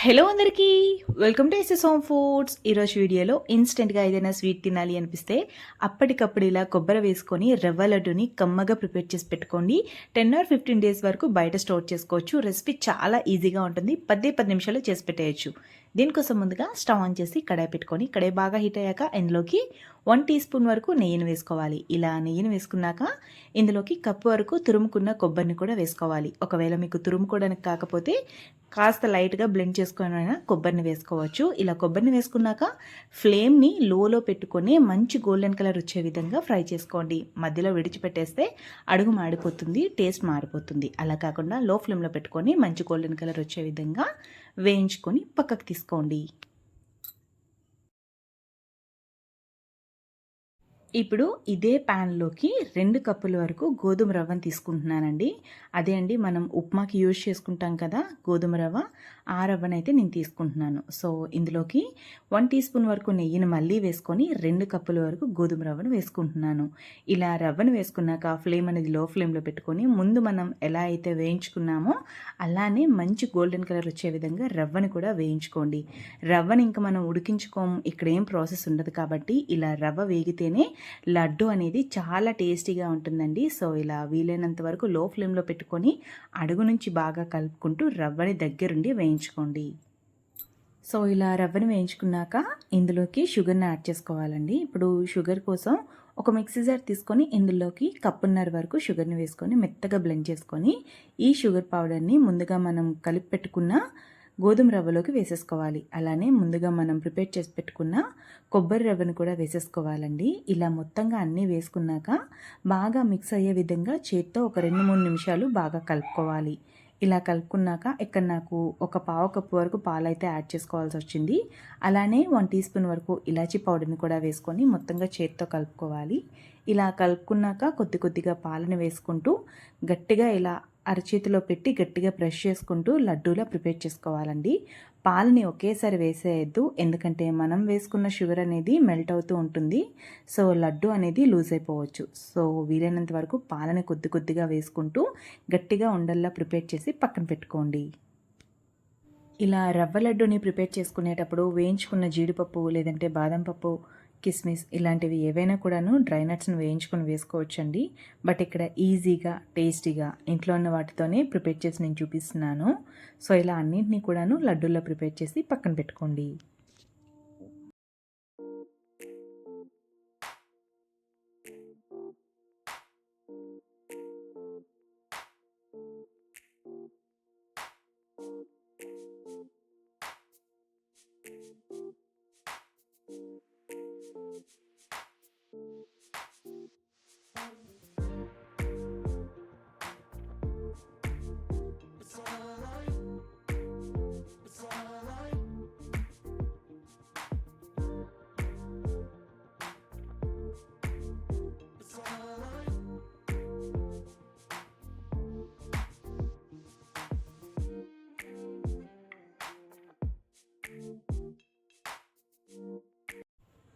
Hello అందరికీ welcome to S S home foods ఈరోజు వీడియోలో ఇన్స్టెంట్గా ఏదైనా స్వీట్ తినాలి అనిపిస్తే అప్పటికప్పుడు ఇలా కొబ్బరి వేసుకొని రవ్వ లడ్డుని కమ్మగా ప్రిపేర్ చేసి పెట్టుకోండి. టెన్ ఆర్ ఫిఫ్టీన్ డేస్ వరకు బయట స్టోర్ చేసుకోవచ్చు. రెసిపీ చాలా ఈజీగా ఉంటుంది. పదే పది నిమిషాలు చేసి పెట్టేయచ్చు. దీనికోసం ముందుగా స్టవ్ ఆన్ చేసి కడాయి పెట్టుకొని కడాయి బాగా హీట్ అయ్యాక ఇందులోకి వన్ టీ స్పూన్ వరకు నెయ్యిని వేసుకోవాలి. ఇలా నెయ్యిని వేసుకున్నాక ఇందులోకి కప్పు వరకు తురుముకున్న కొబ్బరిని కూడా వేసుకోవాలి. ఒకవేళ మీకు తురుముకోవడానికి కాకపోతే కాస్త లైట్గా బ్లెండ్ చేసుకొని కొబ్బరిని వేసుకోవచ్చు. ఇలా కొబ్బరిని వేసుకున్నాక ఫ్లేమ్ని లోలో పెట్టుకొని మంచి గోల్డెన్ కలర్ వచ్చే విధంగా ఫ్రై చేసుకోండి. మధ్యలో విడిచిపెట్టేస్తే అడుగు మాడిపోతుంది టేస్ట్ మారిపోతుంది. అలా కాకుండా లో ఫ్లేమ్లో పెట్టుకొని మంచి గోల్డెన్ కలర్ వచ్చే విధంగా వేయించుకొని పక్కకు తీసుకోండి. ఇప్పుడు ఇదే ప్యాన్లోకి రెండు కప్పుల వరకు గోధుమ రవ్వను తీసుకుంటున్నానండి. అదే అండి మనం ఉప్మాకి యూజ్ చేసుకుంటాం కదా గోధుమ రవ్వ ఆ రవ్వనైతే నేను తీసుకుంటున్నాను. సో ఇందులోకి వన్ టీ స్పూన్ వరకు నెయ్యిని మళ్ళీ వేసుకొని రెండు కప్పుల వరకు గోధుమ రవ్వను వేసుకుంటున్నాను. ఇలా రవ్వను వేసుకున్నాక ఫ్లేమ్ అనేది లో ఫ్లేమ్లో పెట్టుకొని ముందు మనం ఎలా అయితే వేయించుకున్నామో అలానే మంచి గోల్డెన్ కలర్ వచ్చే విధంగా రవ్వను కూడా వేయించుకోండి. రవ్వని ఇంకా మనం ఉడికించుకోము ఇక్కడ ఏం ప్రాసెస్ ఉండదు కాబట్టి ఇలా రవ్వ వేగితేనే లడ్డు అనేది చాలా టేస్టీగా ఉంటుందండి. సో ఇలా వీలైనంత వరకు లో ఫ్లేమ్లో పెట్టుకొని అడుగు నుంచి బాగా కలుపుకుంటూ రవ్వని దగ్గరుండి వేయించుకోండి. సో ఇలా రవ్వని వేయించుకున్నాక ఇందులోకి షుగర్ని యాడ్ చేసుకోవాలండి. ఇప్పుడు షుగర్ కోసం ఒక మిక్సీ జార్ తీసుకొని ఇందులోకి కప్పున్నర వరకు షుగర్ని వేసుకొని మెత్తగా బ్లెండ్ చేసుకొని ఈ షుగర్ పౌడర్ని ముందుగా మనం కలిపి పెట్టుకున్న గోధుమ రవ్వలోకి వేసేసుకోవాలి. అలానే ముందుగా మనం ప్రిపేర్ చేసి పెట్టుకున్న కొబ్బరి రవ్వను కూడా వేసేసుకోవాలండి. ఇలా మొత్తంగా అన్నీ వేసుకున్నాక బాగా మిక్స్ అయ్యే విధంగా చేత్తో ఒక రెండు మూడు నిమిషాలు బాగా కలుపుకోవాలి. ఇలా కలుపుకున్నాక ఇక్కడ నాకు ఒక పావు కప్పు వరకు పాలైతే యాడ్ చేసుకోవాల్సి వచ్చింది. అలానే వన్ టీ స్పూన్ వరకు ఇలాచీ పౌడర్ని కూడా వేసుకొని మొత్తంగా చేత్తో కలుపుకోవాలి. ఇలా కలుపుకున్నాక కొద్ది కొద్దిగా పాలను వేసుకుంటూ గట్టిగా ఇలా అరచేతిలో పెట్టి గట్టిగా బ్రష్ చేసుకుంటూ లడ్డూలా ప్రిపేర్ చేసుకోవాలండి. పాలని ఒకేసారి వేసేయద్దు. ఎందుకంటే మనం వేసుకున్న షుగర్ అనేది మెల్ట్ అవుతూ ఉంటుంది. సో లడ్డు అనేది లూజ్ అయిపోవచ్చు. సో వీలైనంత వరకు పాలని కొద్ది కొద్దిగా వేసుకుంటూ గట్టిగా ఉండల్లా ప్రిపేర్ చేసి పక్కన పెట్టుకోండి. ఇలా రవ్వ లడ్డుని ప్రిపేర్ చేసుకునేటప్పుడు వేయించుకున్న జీడిపప్పు లేదంటే బాదం పప్పు కిస్మిస్ ఇలాంటివి ఏవైనా కూడాను డ్రై నట్స్ని వేయించుకొని వేసుకోవచ్చండి. బట్ ఇక్కడ ఈజీగా టేస్టీగా ఇంట్లో ఉన్న వాటితోనే ప్రిపేర్ చేసి నేను చూపిస్తున్నాను. సో ఇలా అన్నింటినీ కూడాను లడ్డూల్లో ప్రిపేర్ చేసి పక్కన పెట్టుకోండి.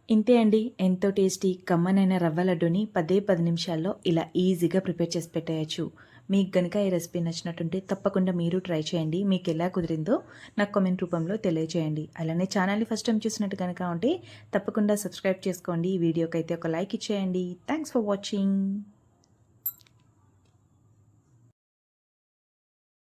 ఇంతే అండి. ఎంతో టేస్టీ కమ్మనైన రవ్వ లడ్డుని పదే పది నిమిషాల్లో ఇలా ఈజీగా ప్రిపేర్ చేసి పెట్టేయచ్చు. మీకు కనుక ఈ రెసిపీ నచ్చినట్టుంటే తప్పకుండా మీరు ట్రై చేయండి. మీకు ఎలా కుదిరిందో నాకు కామెంట్ రూపంలో తెలియజేయండి అలానే ఛానల్ని ఫస్ట్ టైం చూసినట్టు కనుక ఉంటే తప్పకుండా సబ్స్క్రైబ్ చేసుకోండి. ఈ వీడియోకి అయితే ఒక లైక్ ఇచ్చేయండి. Thanks for watching